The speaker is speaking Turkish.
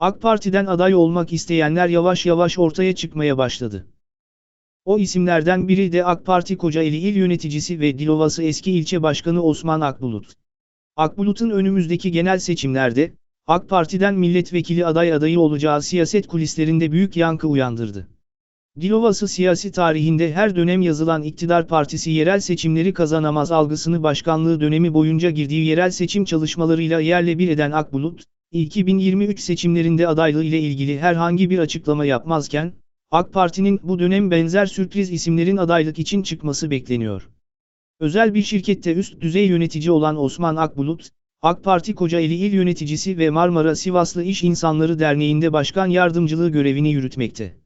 AK Parti'den aday olmak isteyenler yavaş yavaş ortaya çıkmaya başladı. O isimlerden biri de AK Parti Kocaeli İl Yöneticisi ve Dilovası eski ilçe başkanı Osman Akbulut. Akbulut'un önümüzdeki genel seçimlerde, AK Parti'den milletvekili aday adayı olacağı siyaset kulislerinde büyük yankı uyandırdı. Dilovası siyasi tarihinde her dönem yazılan iktidar partisi yerel seçimleri kazanamaz algısını başkanlığı dönemi boyunca girdiği yerel seçim çalışmalarıyla yerle bir eden Akbulut, 2023 seçimlerinde adaylığı ile ilgili herhangi bir açıklama yapmazken, AK Parti'nin bu dönem benzer sürpriz isimlerin adaylık için çıkması bekleniyor. Özel bir şirkette üst düzey yönetici olan Osman Akbulut, AK Parti Kocaeli İl Yöneticisi ve Marmara Sivaslı İş İnsanları Derneği'nde başkan yardımcılığı görevini yürütmekte.